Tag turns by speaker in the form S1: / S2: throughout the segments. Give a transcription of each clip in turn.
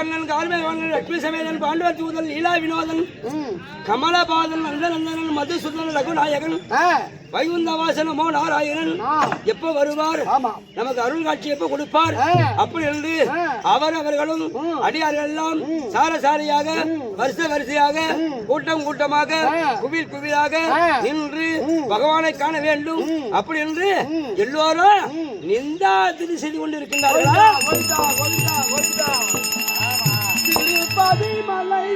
S1: கமலக்கண்ணன் கார்மேவன் லட்சுமி சமேதன் பாண்டவர் தூதன் லீலா வினோதன். கமலபாதன் நந்தநந்தனன் மதுசூதன் ரகுநாயகன்
S2: ஆ,
S1: வைகுந்தவாசனமோ நாராயணன் எப்ப வருவார் நமக்கு அருள் காட்சி எப்ப கொடுப்பார். அப்படி என்று
S2: ஆ.
S1: அவர் அவர்களும். அடியார்கள் எல்லாம் சாரசாரியாக வரிசை வரிசையாக கூட்டம் கூட்டமாக. குவில் குவிலாக. நின்று. பகவானை காண வேண்டும் அப்படி என்று எல்லோரும் நிந்தா திரு செய்து. திருப்பதி மலை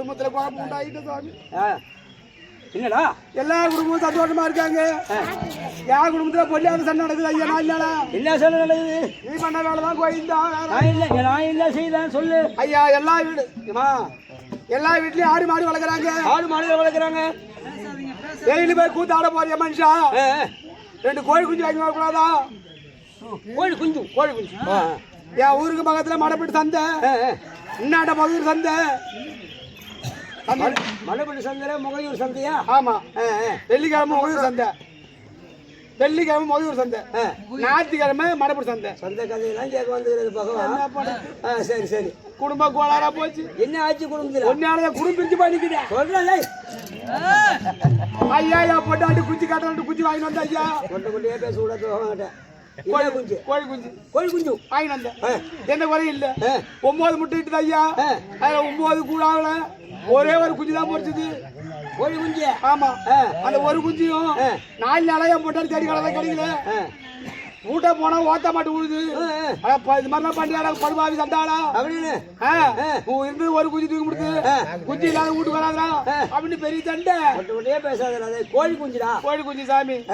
S2: குடும்பத்துல குழப்பம் உண்டாயிட்டு சுவாமி
S1: ஆ. என்னடா?
S2: எல்லா குடும்பமும் சந்தோஷமா இருக்காங்க. என் குடும்பத்துல பொல்லாத சண்டை நடக்குது ஐயா நான் இல்லடா.
S1: என்ன சொல்ல நடக்குது?
S2: நீ பண்ண வேலைதான் கோயிந்தா
S1: நான் இல்லை நான் என்ன செய்தேன் சொல்லு.
S2: ஐயா எல்லா வீடு எல்லா வீட்லயும் ஆடு மாடு வளர்க்குறாங்க.
S1: ஆடு மாடுகள் வளர்க்குறாங்க.
S2: டெய்லி போய் கூத்தாட போறிய மனுஷா. ரெண்டு கோழி குஞ்சு வாங்கி வரக்கூடாதா
S1: கோழி குஞ்சு.
S2: கோழி குஞ்சு. என் ஊருக்கு பக்கத்துல மடப்பட்டு சந்தை. மதுரை சந்தை சந்தை.
S1: மலைப்பட்டி சந்தை முகையூர் சந்தையா?
S2: ஆமா. வெள்ளிக்கிழமை மதுரை சந்தை. வெள்ளிக்கிழமை மதுரை சந்தை. ஞாயிற்றுக்கிழமை மடப்பட்டு சந்தை.
S1: சந்தை கதையெல்லாம் கேட்க வந்துக்கிறது பகவான். ஆ சரி சரி.
S2: குடும்ப கோளாறா போச்சு.
S1: என்ன ஆச்சு குடும்பத்தில்?
S2: ஒன்னால குடும்பம் பிரிஞ்சு பண்ணிக்கிறேன்
S1: சொல்றேன்
S2: ஐயா ஐயா பொட்டாட்டி குஞ்சு காட்டாண்டு குஞ்சு வாங்கி வந்த ஐயா.
S1: கொண்ட கொண்டே பேச பகவான்கிட்ட. என்ன குஞ்சு?
S2: கோழி குஞ்சு.
S1: கோழி குஞ்சு.
S2: வாங்கி வந்தேன் எந்த குறையும் இல்ல. ஒன்பது முட்டை இட்டுது ஐயா. அதுல ஒன்பது கூட ஆகல ஒரே ஒரு குஞ்சு தான் பொறிச்சது
S1: கோழி குஞ்சு?
S2: ஆமா. அந்த ஒரு குஞ்சியும். நாலு நாளா என் பொட்டாட்டி தேடி கடை கிடைக்கல
S1: ஆ,
S2: வீட்டை போனா ஓத்த மாட்டு ப- இது மாதிரிலாம் பண்ணியாடா படுபாவி சண்டாளா?
S1: அப்படின்னு.
S2: இருந்து ஒரு குஞ்சு தூக்கி கொடுத்து
S1: ஆ.
S2: குஞ்சு இல்லாத வீட்டுக்கு வராதா. அப்படின்னு பெரிய சண்டை.
S1: பேசாத கோழி குஞ்சுடா.
S2: கோழி குஞ்சு சாமி.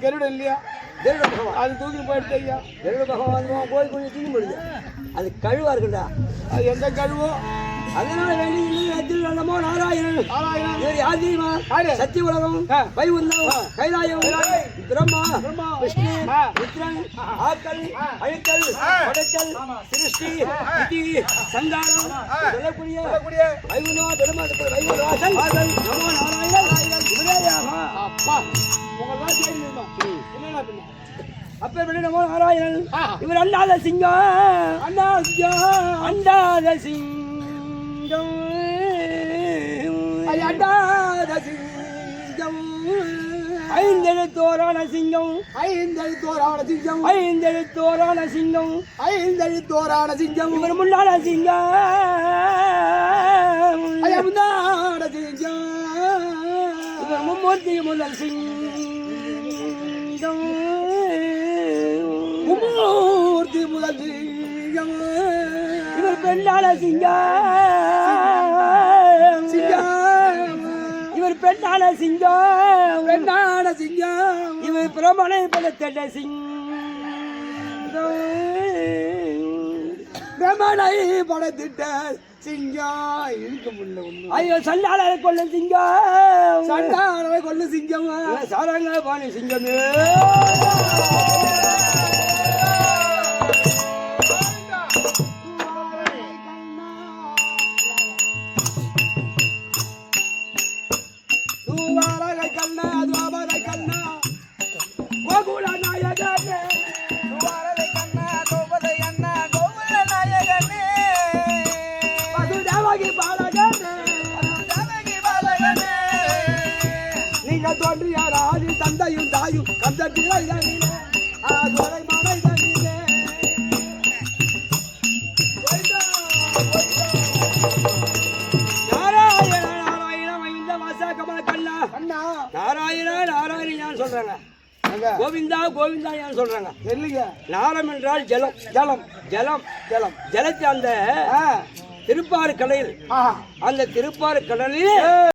S2: கருடு இல்லையா? அது தூக்கி போயிடுச்சு ஐயா.
S1: கருட பகவான் கோழி குஞ்சு தூக்கி போடுது. அது கழுவா இருக்குடா.
S2: அது எந்த கழுவோ?
S1: அதனால வேண்டி நல்லமோ நாராயணன். வேறு யார்? தெரியுமா? சத்திய உலகம். வைகுந்தம் கைலாயம். பிரம்மா. விஷ்ணு. ருத்ரன். ஆக்கல் அழித்தல். படைத்தல். சிருஷ்டி. விதி. சங்காரம். சொல்லக்கூடிய வைகுந்தம் பெருமாள் வைகுந்தவாசன் நமோ நாராயணன். இவரேயாமா
S2: அப்பா. உங்களெல்லாம் தெரியுமா என்னடா பின்ன?
S1: அப்ப எப்படி நமோ நாராயணன். இவர் அண்டாத சிங்கம்.
S2: அண்ணா ஐயா
S1: அண்டாத சிங்கம்.
S2: அண்டாத சிங்கம்.
S1: ஐந்தெழுத்தோரான சிங்கம்.
S2: ஐந்தெழுத்தோரான சிங்கம்.
S1: ஐந்தெழுத்தோரான சிங்கம்.
S2: ஐந்தெழுத்தோரான சிங்கம்.
S1: இவர் முன்னால சிங்கம்.
S2: ஐயா முன்னாட சிங்கம்.
S1: இவர் மும்மூர்த்தி முதல் சிங்கம்.
S2: மும்மூர்த்தி முதல் சிங்கம்.
S1: இவர் சிங்கம்
S2: சிங்கம்.
S1: பெண்ணால சிங்கம்
S2: பெண்ணான சிங்கம்.
S1: இவர் பிரமணை பலத்தட சிங்கம்
S2: பிரமனை படைத்திட்ட சிங்கம். இழுக்க முடியல ஒண்ணு.
S1: ஐயோ சண்டாள கொள்ள சிங்கம்.
S2: சண்டாரவை கொள்ளு சிங்கம்?
S1: சாராங்க பாணி சிங்கமே.
S2: தோன்றிய ராஜி தந்தையும் தாயும் கந்த பிள்ளைகளிலே. ஆதுரை
S1: கோவிந்தா கோவிந்தா ஏன் சொல்றாங்க.
S2: இல்லைங்க
S1: நாரம் என்றால் ஜலம்
S2: ஜலம்
S1: ஜலம்
S2: ஜலம்.
S1: ஜலத்தை அந்த திருப்பாறு கடலில் அந்த திருப்பாறு கடலில்